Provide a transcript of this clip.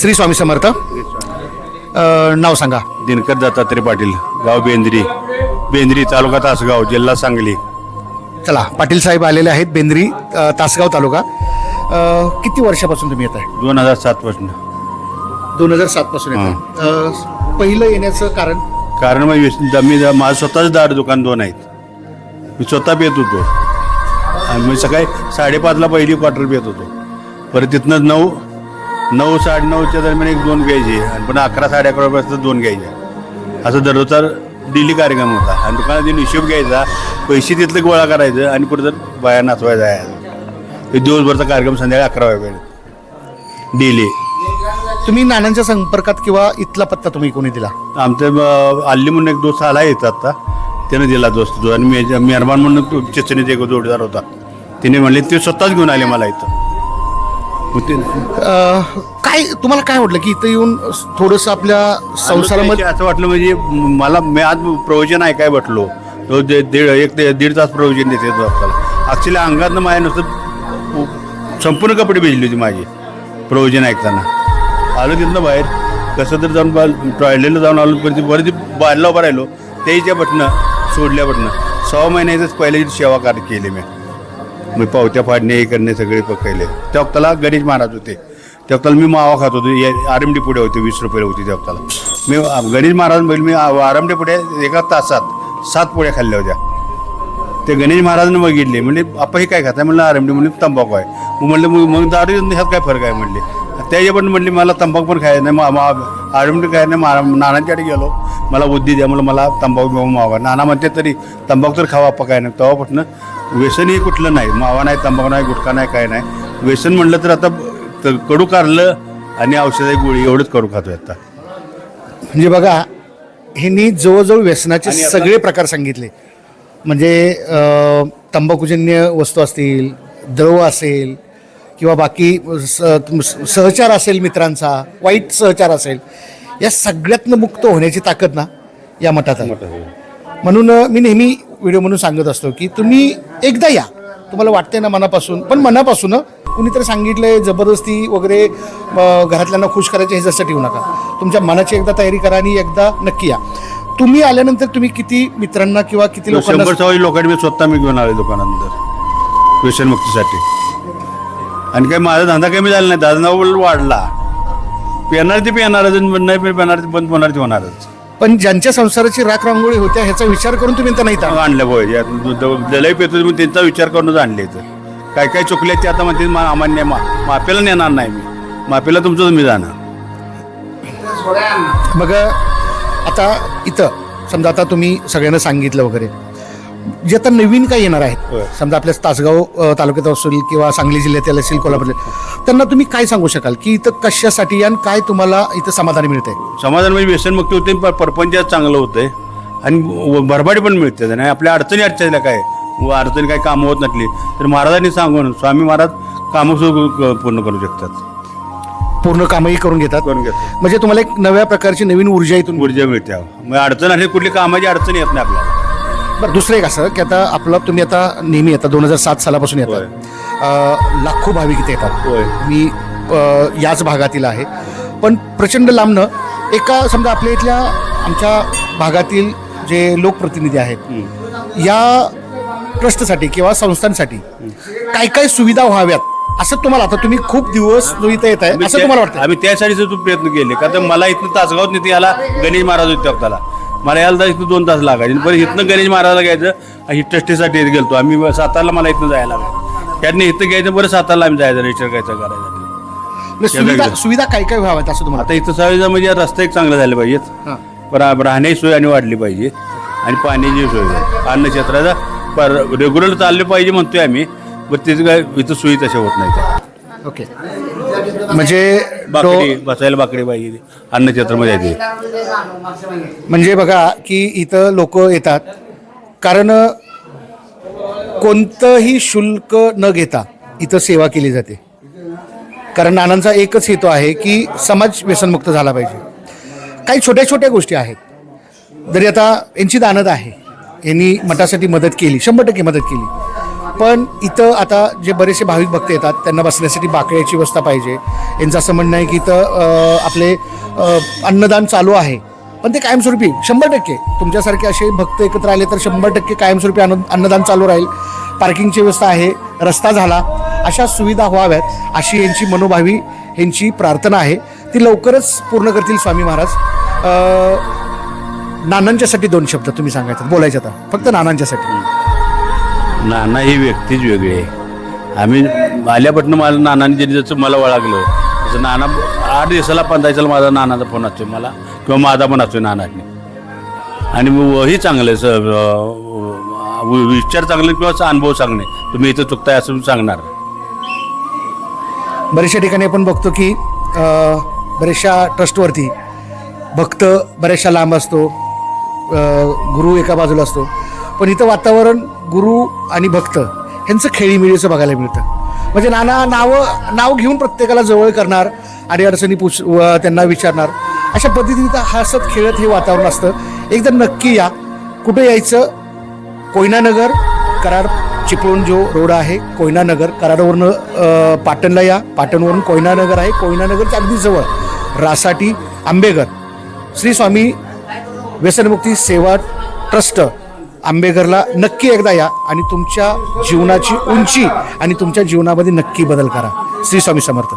श्री स्वामी समर्थ. नाव सांगा. दिनकर दत्तात्रय पाटील गाव बेंद्री. बेंद्री तालुका तासगाव जिल्हा सांगली. चला पाटील साहेब आलेले आहेत बेंद्री अ, तासगाव तालुका. अ, किती वर्षापासून तुम्ही येत आहे दोन हजार सात पासून. दोन हजार सात पासून येत आहे. अ, पहिलं येण्याचं कारण? कारण मग वीस- मी माझं स्वतःच दार दुकान दोन आहेत. मी स्वतः पेत होतो. आणि मी सकाळी साडेपाचला पहिली क्वार्टर पेत होतो. परत तिथनं नऊ नऊ साडेनऊच्या दरम्यान एक दोन घ्यायचे आणि पण अकरा साडे अकरापर्यंत दोन घ्यायचे. असं दररोजचा डेली कार्यक्रम होता. आणि दुकानात हिशोब घ्यायचा पैसे तिथलं गोळा करायचं आणि तर बाया नाचवायचा आहे. दिवसभरचा कार्यक्रम संध्याकाळी अकरा वाजेपर्यंत. डेली. तुम्ही नानांच्या संपर्कात किंवा इथला पत्ता तुम्ही कोणी दिला? आमचं अं, अल्ली म्हणून एक दोस्त आला येत आता. त्यानं दिला दोस्त तो. आणि मी मेहरबान म्हणून चिचणीत एक जोडीदार होता. तिने म्हणले ते स्वतःच घेऊन आले मला इथं. अ, काय तुम्हाला काय वाटलं की इथं येऊन थोडंसं आपल्या संसारामध्ये असं वाटलं म्हणजे मला मी आज प्रवचन ऐकाय बटलो तो दे- दीड एक ते दीड तास प्रवचन देते तो आपल्याला. ॲक्च्युली अंगातनं माझ्या नुसतं संपूर्ण कपडे भिजली होती माझी प्रवचन ऐकताना. आलो तिथनं बाहेर. कसं तर जाऊन टॉयलेटला जाऊन आलो परत परत ती बाहेरला उभं राहिलो त्याच्या बटणं सोडल्या बटणं. सहा महिन्यातच पहिल्याची सेवा कार केली मी. मी पावत्या फाडणे हे करणे सगळे पकडले. त्या वक्ताला गणेश महाराज होते. त्या वक्ताला मी मावा खात होतो. आर एम डी पुढे होते वीस रुपये होती त्या वक्ताला मी गणेश महाराज बैल मी आर पुढे एका तासात सात पोळ्या खाल्ल्या होत्या. ते गणेश महाराजांनी बघितले. म्हणजे आपण हे काय खाताय? म्हणलं आरमडी एम म्हणले तंबाखू आहे. मग म्हणलं मग मग दारू ह्यात काय फरक आहे? म्हणले. त्याच्या पण म्हणले मला तंबाखू पण खायचं नाही. मग एम डी खायचं नाही. नानांच्याकडे गेलो. मला बुद्धी द्या म्हणलं मला तंबाखू मावा. नाना म्हणते तरी तंबाखू तर खावा आपण काय नाही तेव्हापासून व्यसनही कुठलं नाही. मावा नाही तंबाखू नाही गुटखा नाही काय नाही. व्यसन म्हणलं तर आता त- कडू कारलं आणि औषधाची गोळी एवढंच करू खातोय आता. म्हणजे बघा ह्यांनी जवळजवळ व्यसनाचे आणि आता- सगळे प्रकार सांगितले. म्हणजे अ, तंबाखूजन्य वस्तू असतील द्रव असेल किंवा बाकी स- सहचार असेल मित्रांचा वाईट सहचार असेल या सगळ्यातनं मुक्त होण्याची ताकद ना या मठात आहे. म्हणून मी नेहमी व्हिडिओ म्हणून सांगत असतो की तुम्ही एकदा या. तुम्हाला वाटते ना मनापासून पण मनापासून हं. कुणीतरी सांगितलंय जबरदस्ती वगैरे घरातल्यांना खुश करायचे ह्याच्यासाठी येऊ नका. तुमच्या मनाची एकदा तयारी करा आणि एकदा नक्की या. तुम्ही आल्यानंतर तुम्ही किती मित्रांना किंवा किती लोकांना लोकांनी स्वतः मी घेऊन आले दुकानानंतर. व्यसनमुक्तीसाठी आणि काही माझा धंदा कमी झाला नाही उलट वाढला. पेणार ते पेणारच नाही पे- पेणार ते बंद होणार ते होणारच. पण ज्यांच्या संसाराची राख रांगोळी होत्या ह्याचा विचार करून तुम्ही त्यांना नाही मग आणलं बोय दलाई पेतो मग त्यांचा विचार करूनच आणले इथं. काय काय चुकले ते आता म्हणते मा- अमान्य मा मापेला नेणार नाही मी. मापेला तुमचं तुम्ही जाणार. मग आता इथं समजा आता तुम्ही सगळ्यांना सांगितलं वगैरे जे आता नवीन काही येणार आहेत. समजा आपल्या तासगाव तालुक्यात असेल किंवा सांगली जिल्ह्यातील असेल कोल्हापूर त्यांना तुम्ही काय सांगू शकाल? की इथं कशासाठी आणि काय तुम्हाला इथं समाधान मिळतंय? समाधान म्हणजे व्यसनमुक्ती होते प- परपंच चांगलं होतंय. आणि भरभाटी पण मिळते. आणि आपल्या अडचणी अडचणीला काय व अडचणी काही कामं होत नसली तर महाराजांनी सांगून स्वामी महाराज कामं सुद्धा पूर्ण करू शकतात. पूर्ण कामही करून घेतात. करून घेतात. म्हणजे तुम्हाला एक नव्या प्रकारची नवीन ऊर्जा इथून ऊर्जा मिळते. मग अडचण आली कुठली कामाची अडचण येत नाही आपल्याला. बरं दुसरं एक असं की आता आपलं तुम्ही आता नेहमी येता दोन हजार सात सालापासून येतात अ, लाखो भाविक इथे येतात. होय. मी अ, याच भागातील आहे. पण प्रचंड लांबनं एका समजा आपल्या इथल्या आमच्या भागातील जे लोकप्रतिनिधी आहेत या ट्रस्टसाठी किंवा संस्थांसाठी काय काय सुविधा व्हाव्यात असं तुम्हाला आता तुम्ही खूप दिवस जो इथं येत आहे आम्ही असं त्या- तुम्हाला वाटतं आम्ही त्यासाठीच तो प्रयत्न केले का तर मला इथनं तासगावात नेते याला गणेश महाराज त्याला मला यायला इथनं दोन तास लागायचे. परत इथनं गणेश महाराजला घ्यायचं ही ट्रस्टीसाठी गेलतो. आम्ही सातारला मला इथनं जायला लागलं त्यातनं इथं घ्यायचं बरं सातारला आम्ही जायचं रजिस्टर करायचं करायचं. म्हणजे सुविधा सुविधा काय काय व्हाव्यात असं तुम्हाला आता इथं सगळं म्हणजे रस्ते एक चांगले झाले पाहिजेत हां. राहण्याची सोय आणि वाढली पाहिजे. आणि पाण्याची सोय. अन्न क्षेत्राचा पर रेग्युलर चालले पाहिजे म्हणतोय आम्ही. बरं त्याचं काय इथं सोयी तशा होत नाही ओके. म्हणजे बाकडी डो- बसायला बाकडी पाहिजे अन्न क्षेत्रामध्ये आहे ते म्हणजे बघा की इथं लोक येतात कारण कोणतंही शुल्क न घेता इथं सेवा केली जाते. कारण नानांचा एकच हेतू आहे की समाज व्यसनमुक्त झाला पाहिजे. काही छोट्या छोट्या गोष्टी आहेत. जरी आता यांची दानत आहे यांनी मठासाठी मदत केली शंभर टक्के मदत केली. पण इथं आता जे बरेचसे भाविक भक्त येतात त्यांना बसण्यासाठी बाकड्याची व्यवस्था पाहिजे. यांचं असं म्हणणं आहे की इथं आपले अन्नदान चालू आहे. पण ते कायमस्वरूपी शंभर टक्के. तुमच्यासारखे असे भक्त एकत्र आले तर शंभर टक्के कायमस्वरूपी अन्न अन्नदान चालू राहील. पार्किंगची व्यवस्था आहे रस्ता झाला. अशा सुविधा व्हाव्यात अशी यांची मनोभावी यांची प्रार्थना आहे. ती लवकरच पूर्ण करतील स्वामी महाराज. नानांच्यासाठी दोन शब्द तुम्ही सांगायचं बोलायचे आता. फक्त नानांच्यासाठी. नाना ही व्यक्तीच वेगळी आहे. आम्ही आल्यापासून मला नानाने जे जसं मला वळागलं तसं नाना आठ दिवसाला पंधरा दिवसाला माझा नानाचा फोन असतो मला किंवा माझा पण असतो नानाने. आणि वही चांगलं आहे, स विचार चांगले किंवा असा अनुभव सांगणे तुम्ही इथं चुकताय असं सांगणार. बऱ्याचशा ठिकाणी आपण बघतो की बऱ्याचशा ट्रस्टवरती भक्त बऱ्याचशा लांब असतो गुरु एका बाजूला असतो. पण इथं वातावरण गुरु आणि भक्त ह्यांचं खेळीमेळीचं बघायला मिळतं. म्हणजे नाना नावं नाव घेऊन प्रत्येकाला जवळ करणार आणि अडचणी पूछ व त्यांना विचारणार अशा पद्धतीने हसत खेळत हे वातावरण असतं. एकदा नक्की या. कुठे यायचं? कोयनानगर कराड चिपळूण जो रोड आहे कोयनानगर कराडवरनं पाटणला या. पाटणवरून कोयनानगर आहे कोयनानगरच्या अगदी जवळ. रासाटी आंबेगर श्री स्वामी व्यसनमुक्ती सेवा ट्रस्ट. आंबेघरला नक्की एकदा या आणि तुमच्या जीवनाची उंची आणि तुमच्या जीवनामध्ये नक्की बदल करा. श्री स्वामी समर्थ.